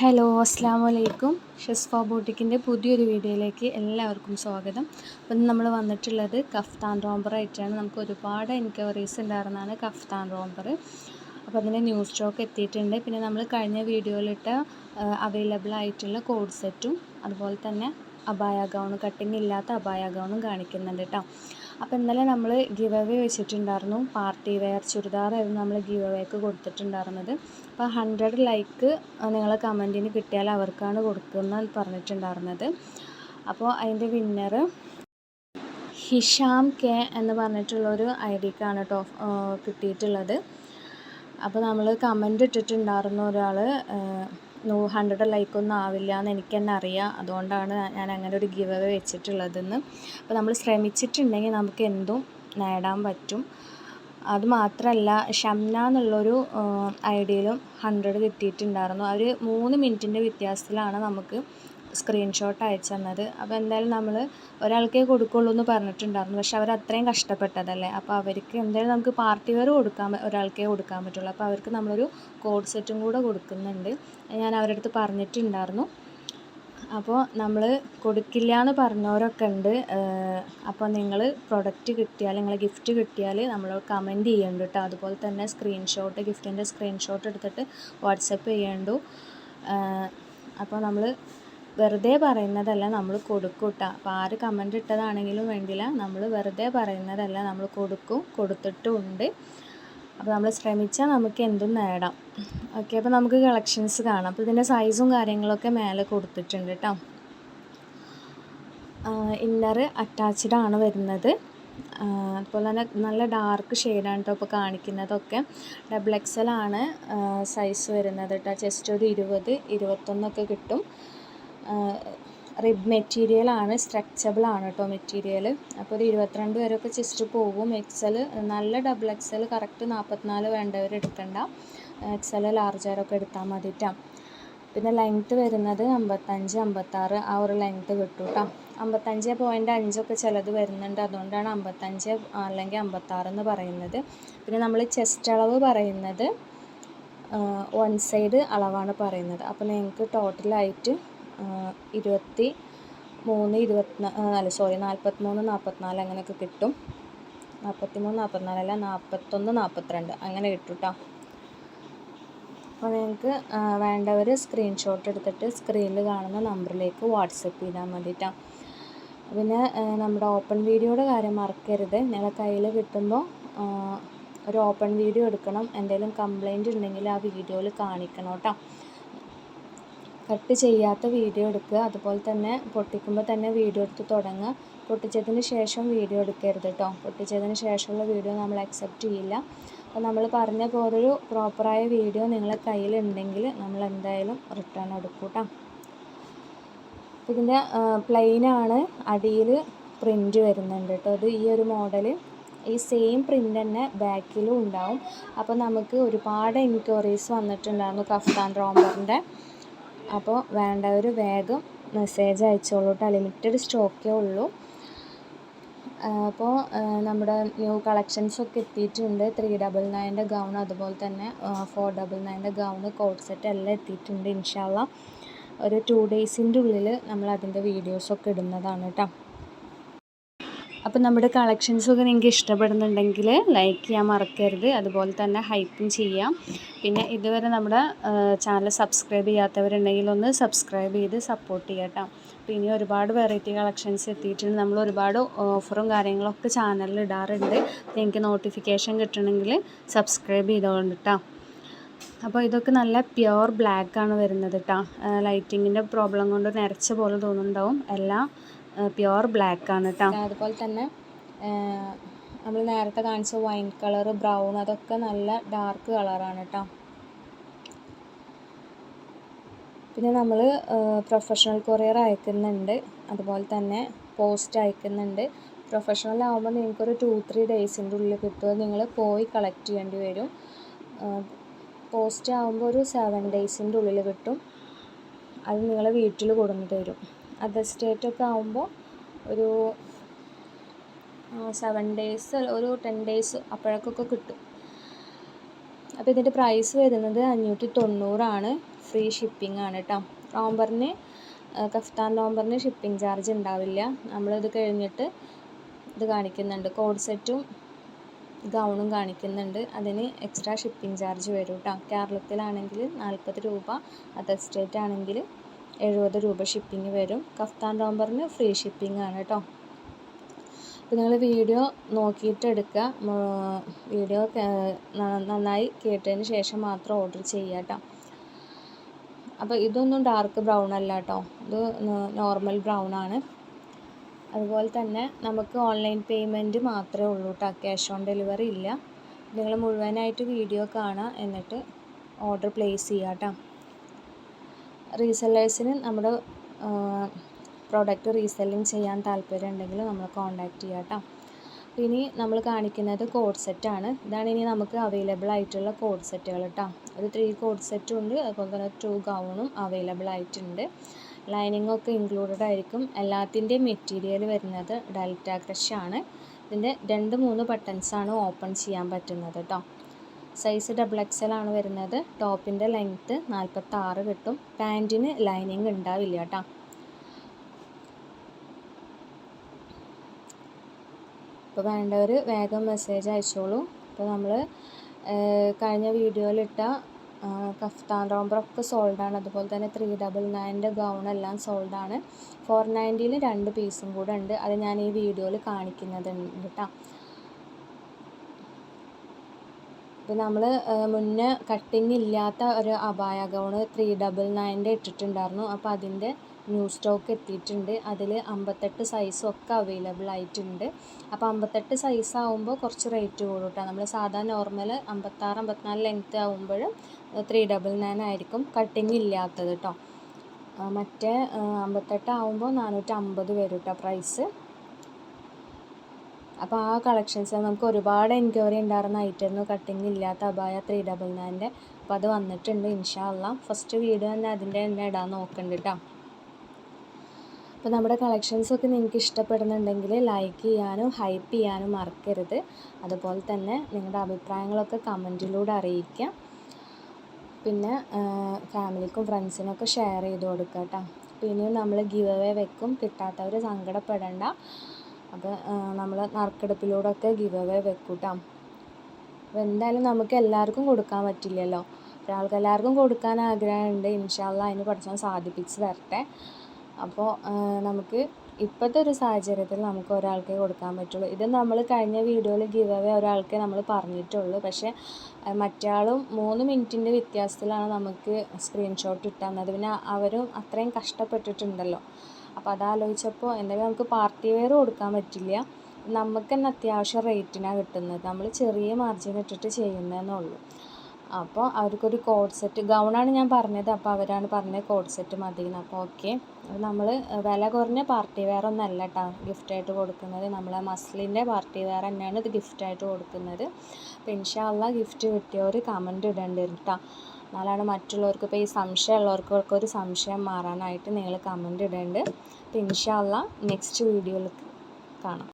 Hello അസ്സാം വലൈക്കും ഷെസ്ഫ ബോട്ടിക്കിന്റെ പുതിയൊരു വീഡിയോയിലേക്ക് എല്ലാവർക്കും സ്വാഗതം. അപ്പം നമ്മൾ വന്നിട്ടുള്ളത് കഫ്താൻ റോംബർ ആയിട്ടാണ്. നമുക്ക് ഒരുപാട് എൻക്വയറീസ് ഉണ്ടായിരുന്നതാണ് കഫ്താൻ റോംബർ. അപ്പോൾ അതിന്റെ ന്യൂ സ്റ്റോക്ക് എത്തിയിട്ടുണ്ട്. പിന്നെ നമ്മൾ കഴിഞ്ഞ വീഡിയോയിലിട്ട അവൈലബിൾ ആയിട്ടുള്ള കോഡ് സെറ്റും അതുപോലെ തന്നെ അബായ ഗൗൺ കട്ടിങ് ഇല്ലാത്ത അബായ ഗൗണും കാണിക്കുന്നുണ്ട് കേട്ടോ അപ്പോൾ ഇന്നലെ നമ്മൾ ഗിവ് അവേ വെച്ചിട്ടുണ്ടായിരുന്നു. പാർട്ടി വെയർ ചുരിദാറായിരുന്നു നമ്മൾ ഗിവ് അവേക്ക് കൊടുത്തിട്ടുണ്ടായിരുന്നത്. അപ്പോൾ ഹൺഡ്രഡ് ലൈക്ക് നിങ്ങൾ കമന്റിന് കിട്ടിയാൽ അവർക്കാണ് കൊടുക്കുന്ന പറഞ്ഞിട്ടുണ്ടായിരുന്നത്. അപ്പോൾ അതിന്റെ വിന്നർ ഹിഷാം കെ എന്ന് പറഞ്ഞിട്ടുള്ളൊരു ഐ ഡിക്കാണ് കേട്ടോ കിട്ടിയിട്ടുള്ളത്. അപ്പോൾ നമ്മൾ കമന്റ് ഇട്ടിട്ടുണ്ടായിരുന്നു ഒരാൾ ഹൺഡ്രഡ് ലൈക്കൊന്നും ആവില്ല എന്ന് എനിക്ക് തന്നെ അറിയാം. അതുകൊണ്ടാണ് ഞാൻ അങ്ങനെ ഒരു ഗിവ് വെച്ചിട്ടുള്ളതെന്ന്. അപ്പോൾ നമ്മൾ ശ്രമിച്ചിട്ടുണ്ടെങ്കിൽ നമുക്ക് എന്തും നേടാൻ പറ്റും. അത് മാത്രമല്ല ഷംന എന്നുള്ളൊരു ഐ ഡിയിലും ഹൺഡ്രഡ് കിട്ടിയിട്ടുണ്ടായിരുന്നു. അവർ മൂന്ന് മിനിറ്റിന്റെ വ്യത്യാസത്തിലാണ് നമുക്ക് സ്ക്രീൻഷോട്ട് അയച്ചു തന്നത്. അപ്പോൾ എന്തായാലും നമ്മൾ ഒരാൾക്കേ കൊടുക്കുള്ളൂ എന്ന് പറഞ്ഞിട്ടുണ്ടായിരുന്നു. പക്ഷെ അവർ അത്രയും കഷ്ടപ്പെട്ടതല്ലേ? അപ്പോൾ അവർക്ക് എന്തായാലും നമുക്ക് പാർട്ടി വെയർ കൊടുക്കാൻ ഒരാൾക്കേ കൊടുക്കാൻ പറ്റുള്ളൂ. അപ്പോൾ അവർക്ക് നമ്മളൊരു കോഡ് സെറ്റും കൂടെ കൊടുക്കുന്നുണ്ട്. ഞാൻ അവരുടെ അടുത്ത് പറഞ്ഞിട്ടുണ്ടായിരുന്നു. അപ്പോൾ നമ്മൾ കൊടുക്കില്ല എന്ന് പറഞ്ഞവരൊക്കെ ഉണ്ട്. അപ്പോൾ നിങ്ങൾ പ്രൊഡക്റ്റ് കിട്ടിയാൽ നിങ്ങൾ ഗിഫ്റ്റ് കിട്ടിയാൽ നമ്മൾ കമന്റ് ചെയ്യണ്ട കേട്ടോ അതുപോലെ തന്നെ സ്ക്രീൻഷോട്ട് ഗിഫ്റ്റിന്റെ സ്ക്രീൻഷോട്ട് എടുത്തിട്ട് വാട്സപ്പ് ചെയ്യണ്ടു. അപ്പോൾ നമ്മൾ വെറുതെ പറയുന്നതല്ല നമ്മൾ കൊടുക്കും കേട്ടോ അപ്പോൾ ആര് കമന്റ് ഇട്ടതാണെങ്കിലും വേണ്ടില്ല നമ്മൾ വെറുതെ പറയുന്നതല്ല നമ്മൾ കൊടുക്കും കൊടുത്തിട്ടും ഉണ്ട്. അപ്പോൾ നമ്മൾ ശ്രമിച്ചാൽ നമുക്ക് എന്തും നേടാം. ഓക്കെ അപ്പോൾ നമുക്ക് കളക്ഷൻസ് കാണാം. അപ്പോൾ ഇതിന്റെ സൈസും കാര്യങ്ങളൊക്കെ മേലെ കൊടുത്തിട്ടുണ്ട് കേട്ടോ ഇന്നർ അറ്റാച്ച്ഡ് ആണ് വരുന്നത്. അതുപോലെ തന്നെ നല്ല ഡാർക്ക് ഷെയ്ഡാണ് കേട്ടോ ഇപ്പോൾ കാണിക്കുന്നതൊക്കെ. ഡബിൾ എക്സൽ ആണ് സൈസ് വരുന്നത് കേട്ടോ ചെസ്റ്റ് ഒരു ഇരുപത് ഇരുപത്തൊന്നൊക്കെ കിട്ടും. റിബ് മെറ്റീരിയൽ ആണ് സ്ട്രെച്ചബിൾ ആണ് കേട്ടോ മെറ്റീരിയൽ അപ്പോൾ ഒരു ഇരുപത്തിരണ്ട് വരെയൊക്കെ ചെസ്റ്റ് പോകും എക്സൽ നല്ല ഡബിൾ എക്സൽ കറക്റ്റ് നാൽപ്പത്തിനാല് വേണ്ടവർ എടുക്കണ്ട. എക്സൽ ലാർജറൊക്കെ എടുത്താൽ മതിട്ടാ. പിന്നെ ലെങ്ത്ത് വരുന്നത് അമ്പത്തഞ്ച് അമ്പത്താറ് ആ ഒരു ലെങ്ത്ത് കിട്ടും കേട്ടോ അമ്പത്തഞ്ച് പോയിന്റ് അഞ്ചൊക്കെ ചിലത് വരുന്നുണ്ട്. അതുകൊണ്ടാണ് അമ്പത്തഞ്ച് അല്ലെങ്കിൽ അമ്പത്താറ് എന്ന് പറയുന്നത്. പിന്നെ നമ്മൾ ചെസ്റ്റ് അളവ് പറയുന്നത് വൺ സൈഡ് അളവാണ് പറയുന്നത്. അപ്പോൾ നിങ്ങൾക്ക് ടോട്ടലായിട്ട് ഇരുപത്തി മൂന്ന് ഇരുപത്തിനാ അല്ല സോറി നാൽപ്പത്തിമൂന്ന് നാൽപ്പത്തിനാല് അങ്ങനെയൊക്കെ കിട്ടും. നാൽപ്പത്തി മൂന്ന് നാൽപ്പത്തിനാലല്ല നാൽപ്പത്തൊന്ന് നാൽപ്പത്തിരണ്ട് അങ്ങനെ കിട്ടും കേട്ടോ അപ്പോൾ നിങ്ങൾക്ക് വേണ്ടവർ സ്ക്രീൻഷോട്ട് എടുത്തിട്ട് സ്ക്രീനിൽ കാണുന്ന നമ്പറിലേക്ക് വാട്സപ്പ് ചെയ്താൽ മതി പിന്നെ നമ്മുടെ ഓപ്പൺ വീഡിയോയുടെ കാര്യം മറക്കരുത്. നിങ്ങളെ കയ്യിൽ കിട്ടുമ്പോൾ ഒരു ഓപ്പൺ വീഡിയോ എടുക്കണം. എന്തെങ്കിലും കംപ്ലൈന്റ് ഉണ്ടെങ്കിൽ ആ വീഡിയോയിൽ കാണിക്കണം കേട്ടോ കട്ട് ചെയ്യാത്ത വീഡിയോ എടുക്കുക. അതുപോലെ തന്നെ പൊട്ടിക്കുമ്പോൾ തന്നെ വീഡിയോ എടുത്ത് തുടങ്ങുക. പൊട്ടിച്ചതിന് ശേഷം വീഡിയോ എടുക്കരുത് കേട്ടോ. പൊട്ടിച്ചതിന് ശേഷമുള്ള വീഡിയോ നമ്മൾ അക്സെപ്റ്റ് ചെയ്യില്ല. അപ്പോൾ നമ്മൾ പറഞ്ഞ പോലൊരു പ്രോപ്പറായ വീഡിയോ നിങ്ങളെ കയ്യിലുണ്ടെങ്കിൽ നമ്മൾ എന്തായാലും റിട്ടേൺ എടുക്കും കേട്ടോ. ഇതിന്റെ പ്ലെയിനാണ് അടിയിൽ പ്രിന്റ് വരുന്നുണ്ട് കേട്ടോ. അത് ഈ ഒരു മോഡൽ ഈ സെയിം പ്രിന്റ് തന്നെ ബാക്കിലും ഉണ്ടാവും. അപ്പോൾ നമുക്ക് ഒരുപാട് എൻക്വയറീസ് വന്നിട്ടുണ്ടായിരുന്നു കഫ്താൻ റോംബറിന്റെ. അപ്പോൾ വേണ്ടവർ വേഗം മെസ്സേജ് അയച്ചോളൂ കേട്ടോ ലിമിറ്റഡ് സ്റ്റോക്കേ ഉള്ളൂ. അപ്പോൾ നമ്മുടെ ന്യൂ കളക്ഷൻസൊക്കെ എത്തിയിട്ടുണ്ട്. ത്രീ ഡബിൾ നയന്റെ ഗൗൺ അതുപോലെ തന്നെ ഫോർ ഡബിൾ നയന്റെ ഗൗണ് കോഡ് സെറ്റ് എല്ലാം എത്തിയിട്ടുണ്ട് ഇൻഷാല്ല ഒരു ടു ഡേയ്സിന്റെ ഉള്ളിൽ നമ്മൾ അതിന്റെ വീഡിയോസൊക്കെ ഇടുന്നതാണ് കേട്ടോ അപ്പോൾ നമ്മുടെ കളക്ഷൻസൊക്കെ നിങ്ങൾക്ക് ഇഷ്ടപ്പെടുന്നുണ്ടെങ്കിൽ ലൈക്ക് ചെയ്യാൻ മറക്കരുത്. അതുപോലെ തന്നെ ഹൈപ്പും ചെയ്യാം. പിന്നെ ഇതുവരെ നമ്മുടെ ചാനൽ സബ്സ്ക്രൈബ് ചെയ്യാത്തവരുണ്ടെങ്കിൽ ഒന്ന് സബ്സ്ക്രൈബ് ചെയ്ത് സപ്പോർട്ട് ചെയ്യാം കേട്ടോ അപ്പോൾ ഇനി ഒരുപാട് വെറൈറ്റി കളക്ഷൻസ് എത്തിയിട്ടുണ്ട്. നമ്മൾ ഒരുപാട് ഓഫറും കാര്യങ്ങളൊക്കെ ചാനലിൽ ഇടാറുണ്ട്. നിങ്ങൾക്ക് നോട്ടിഫിക്കേഷൻ കിട്ടണമെങ്കിൽ സബ്സ്ക്രൈബ് ചെയ്തോണ്ട് കേട്ടോ അപ്പോൾ ഇതൊക്കെ നല്ല പ്യുവർ ബ്ലാക്ക് ആണ് വരുന്നത് കേട്ടോ ലൈറ്റിങ്ങിന്റെ പ്രോബ്ലം കൊണ്ട് നിരച്ച പോലെ തോന്നുന്നുണ്ടാവും. എല്ലാം പ്യുവർ ബ്ലാക്ക് ആണ് കേട്ടോ അതുപോലെ തന്നെ നമ്മൾ നേരത്തെ കാണിച്ച വൈൻ കളർ ബ്രൗൺ അതൊക്കെ നല്ല ഡാർക്ക് കളറാണ് കേട്ടോ പിന്നെ നമ്മൾ പ്രൊഫഷണൽ കൊറിയർ അയക്കുന്നുണ്ട്. അതുപോലെ തന്നെ പോസ്റ്റ് അയക്കുന്നുണ്ട്. പ്രൊഫഷണൽ ആകുമ്പോൾ നിങ്ങൾക്കൊരു ടു ത്രീ ഡേയ്സിന്റെ ഉള്ളിൽ കിട്ടുമോ നിങ്ങൾ പോയി കളക്ട് ചെയ്യേണ്ടി വരും. പോസ്റ്റ് ആകുമ്പോൾ ഒരു സെവൻ ഡേയ്സിന്റെ ഉള്ളിൽ കിട്ടും. അത് നിങ്ങളെ വീട്ടിൽ കൊണ്ടുവന്ന് തരും. അതർ സ്റ്റേറ്റൊക്കെ ആകുമ്പോൾ ഒരു സെവൻ ഡേയ്സ് ഒരു ടെൻ ഡേയ്സ് അപ്പോഴേക്കൊക്കെ കിട്ടും. അപ്പോൾ ഇതിന്റെ പ്രൈസ് വരുന്നത് അഞ്ഞൂറ്റി തൊണ്ണൂറാണ് ഫ്രീ ഷിപ്പിംഗ് ആണ് കേട്ടോ റോംബറിന് കഫ്താൻ റോംബറിന് ഷിപ്പിംഗ് ചാർജ് ഉണ്ടാവില്ല. നമ്മളിത് കഴിഞ്ഞിട്ട് ഇത് കാണിക്കുന്നുണ്ട്. കോഡ് സെറ്റും ഗൗണും കാണിക്കുന്നുണ്ട്. അതിന് എക്സ്ട്രാ ഷിപ്പിംഗ് ചാർജ് വരും കേട്ടോ കേരളത്തിലാണെങ്കിൽ നാൽപ്പത് രൂപ അതർ സ്റ്റേറ്റ് ആണെങ്കിൽ എഴുപത് രൂപ ഷിപ്പിംഗ് വരും. കഫ്താൻ റോംബറിന് ഫ്രീ ഷിപ്പിംഗ് ആണ് കേട്ടോ അപ്പോൾ നിങ്ങൾ വീഡിയോ നോക്കിയിട്ട് എടുക്കുക വീഡിയോ നന്നായി കേട്ടതിന് ശേഷം മാത്രം ഓർഡർ ചെയ്യുക കേട്ടോ അപ്പോൾ ഇതൊന്നും ഡാർക്ക് ബ്രൗൺ അല്ല കേട്ടോ ഇത് നോർമൽ ബ്രൗൺ ആണ്. അതുപോലെ തന്നെ നമുക്ക് ഓൺലൈൻ പേയ്മെന്റ് മാത്രമേ ഉള്ളൂ കേട്ടോ ക്യാഷ് ഓൺ ഡെലിവറി ഇല്ല. നിങ്ങൾ മുഴുവനായിട്ട് വീഡിയോ കാണുക എന്നിട്ട് ഓർഡർ പ്ലേസ് ചെയ്യുക കേട്ടോ റീസെല്ലേഴ്സിന് നമ്മുടെ പ്രോഡക്റ്റ് റീസെല്ലിങ് ചെയ്യാൻ താല്പര്യം ഉണ്ടെങ്കിൽ നമ്മൾ കോൺടാക്റ്റ് ചെയ്യുക കേട്ടോ ഇനി നമ്മൾ കാണിക്കുന്നത് കോഡ് സെറ്റാണ് ഇതാണ് ഇനി നമുക്ക് അവൈലബിൾ ആയിട്ടുള്ള കോഡ് സെറ്റുകൾ കേട്ടോ ഒരു ത്രീ കോഡ് സെറ്റും ഉണ്ട്. അതുപോലെ തന്നെ ടു ഗൗണും അവൈലബിൾ ആയിട്ടുണ്ട്. ലൈനിങ് ഒക്കെ ഇൻക്ലൂഡഡ് ആയിരിക്കും. എല്ലാത്തിന്റെയും മെറ്റീരിയൽ വരുന്നത് ഡെൽറ്റ ക്രഷ് ആണ്. ഇതിന്റെ രണ്ട് മൂന്ന് ബട്ടൺസാണ് ഓപ്പൺ ചെയ്യാൻ പറ്റുന്നത് കേട്ടോ സൈസ് ഡബിൾ എക്സൽ ആണ് വരുന്നത്. ടോപ്പിന്റെ ലെങ്ത്ത് നാൽപ്പത്താറ് കിട്ടും. പാന്റിന് ലൈനിങ് ഉണ്ടാവില്ല കേട്ടോ അപ്പോൾ വേണ്ടവർ വേഗം മെസ്സേജ് അയച്ചോളൂ. അപ്പോൾ നമ്മൾ കഴിഞ്ഞ വീഡിയോയിലിട്ട കഫ്താൻ റോംബറൊക്കെ സോൾഡാണ് അതുപോലെ തന്നെ ത്രീ ഡബിൾ നയന്റെ ഗൗണെല്ലാം സോൾഡാണ് ഫോർ നയന്റിയിൽ രണ്ട് പീസും കൂടെ ഉണ്ട്. അത് ഞാൻ ഈ വീഡിയോയിൽ കാണിക്കുന്നതുണ്ട് കേട്ടോ ഇപ്പോൾ നമ്മൾ മുന്നേ കട്ടിങ് ഇല്ലാത്ത ഒരു അബായ ഗൗൺ ത്രീ ഡബിൾ നയന്റെ ഇട്ടിട്ടുണ്ടായിരുന്നു. അപ്പോൾ അതിന്റെ ന്യൂ സ്റ്റോക്ക് എത്തിയിട്ടുണ്ട്. അതിൽ അമ്പത്തെട്ട് സൈസും ഒക്കെ അവൈലബിൾ ആയിട്ടുണ്ട്. അപ്പോൾ അമ്പത്തെട്ട് സൈസ് ആകുമ്പോൾ കുറച്ച് റേറ്റ് കൂടും കേട്ടോ നമ്മൾ സാധാ നോർമൽ അമ്പത്താറ് അമ്പത്തിനാല് ലെങ്ത്ത് ആകുമ്പോൾ ത്രീ ഡബിൾ നയൻ ആയിരിക്കും കട്ടിങ് ഇല്ലാത്തത് കേട്ടോ മറ്റേ അമ്പത്തെട്ട് ആകുമ്പോൾ നാനൂറ്റമ്പത് വരും കേട്ടോ പ്രൈസ് അപ്പോൾ ആ കളക്ഷൻസ് നമുക്ക് ഒരുപാട് എൻക്വയറി ഉണ്ടായിരുന്ന ഐറ്റമായിരുന്നു കട്ടിങ് ഇല്ലാത്ത അബായ ത്രീ ഡബിൾ നയന്റെ അപ്പോൾ അത് വന്നിട്ടുണ്ട് ഇൻഷാല്ല ഫസ്റ്റ് വീഡിയോ തന്നെ അതിന്റെ തന്നെ ഇടാൻ നോക്കുന്നുണ്ട് കേട്ടോ അപ്പോൾ നമ്മുടെ കളക്ഷൻസൊക്കെ നിങ്ങൾക്ക് ഇഷ്ടപ്പെടുന്നുണ്ടെങ്കിൽ ലൈക്ക് ചെയ്യാനും ഹൈപ്പ് ചെയ്യാനും മറക്കരുത്. അതുപോലെ തന്നെ നിങ്ങളുടെ അഭിപ്രായങ്ങളൊക്കെ കമന്റിലൂടെ അറിയിക്കാം. പിന്നെ ഫാമിലിക്കും ഫ്രണ്ട്സിനൊക്കെ ഷെയർ ചെയ്ത് കൊടുക്കാം കേട്ടോ പിന്നെയും നമ്മൾ ഗിവ് അവേ വെക്കും കിട്ടാത്തവർ സങ്കടപ്പെടേണ്ട. അപ്പോൾ നമ്മൾ നറുക്കെടുപ്പിലൂടെയൊക്കെ ഗിവ് അവേ വെക്കും കേട്ടോ അപ്പോൾ എന്തായാലും നമുക്ക് എല്ലാവർക്കും കൊടുക്കാൻ പറ്റില്ലല്ലോ. ഒരാൾക്ക് എല്ലാവർക്കും കൊടുക്കാൻ ആഗ്രഹമുണ്ട്. ഇൻഷാല്ല അതിന് പഠിച്ചാൽ സാധിപ്പിച്ച് തരട്ടെ. അപ്പോൾ നമുക്ക് ഇപ്പോഴത്തെ ഒരു സാഹചര്യത്തിൽ നമുക്ക് ഒരാൾക്കേ കൊടുക്കാൻ പറ്റുള്ളൂ. ഇത് നമ്മൾ കഴിഞ്ഞ വീഡിയോയിൽ ഗിവ് അവേ ഒരാൾക്കേ നമ്മൾ പറഞ്ഞിട്ടുള്ളൂ. പക്ഷേ മറ്റാളും മൂന്ന് മിനിറ്റിന്റെ വ്യത്യാസത്തിലാണ് നമുക്ക് സ്ക്രീൻഷോട്ട് ഇട്ടാൽ പിന്നെ അവരും അത്രയും കഷ്ടപ്പെട്ടിട്ടുണ്ടല്ലോ. അപ്പോൾ അതാലോചിച്ചപ്പോൾ എന്തായാലും നമുക്ക് പാർട്ടി വെയർ കൊടുക്കാൻ പറ്റില്ല. നമുക്ക് തന്നെ അത്യാവശ്യം റേറ്റിനാണ് കിട്ടുന്നത്. നമ്മൾ ചെറിയ മാർജിൻ ഇട്ടിട്ട് ചെയ്യുന്നതെന്നുള്ളൂ അപ്പോൾ അവർക്കൊരു കോഡ് സെറ്റ് ഗൗണാണ് ഞാൻ പറഞ്ഞത്. അപ്പോൾ അവരാണ് പറഞ്ഞത് കോഡ് സെറ്റ് മതി അപ്പോൾ ഓക്കെ നമ്മൾ വില കുറഞ്ഞ പാർട്ടി വെയർ ഒന്നല്ല കേട്ടോ ഗിഫ്റ്റായിട്ട് കൊടുക്കുന്നത്. നമ്മളെ മസ്ലിന്റെ പാർട്ടി വെയർ തന്നെയാണ് ഇത് ഗിഫ്റ്റായിട്ട് കൊടുക്കുന്നത്. അപ്പോൾ ഇൻഷാല്ല ഗിഫ്റ്റ് കിട്ടിയവർ കമന്റ് ഇടേണ്ടി കേട്ടോ എന്നാലാണ് മറ്റുള്ളവർക്ക് ഇപ്പോൾ ഈ സംശയമുള്ളവർക്കൊക്കെ ഒരു സംശയം മാറാനായിട്ട് നിങ്ങൾ കമന്റ് ഇടേണ്ടത്. അപ്പോൾ ഇൻഷാല്ല നെക്സ്റ്റ് വീഡിയോയിൽ കാണാം.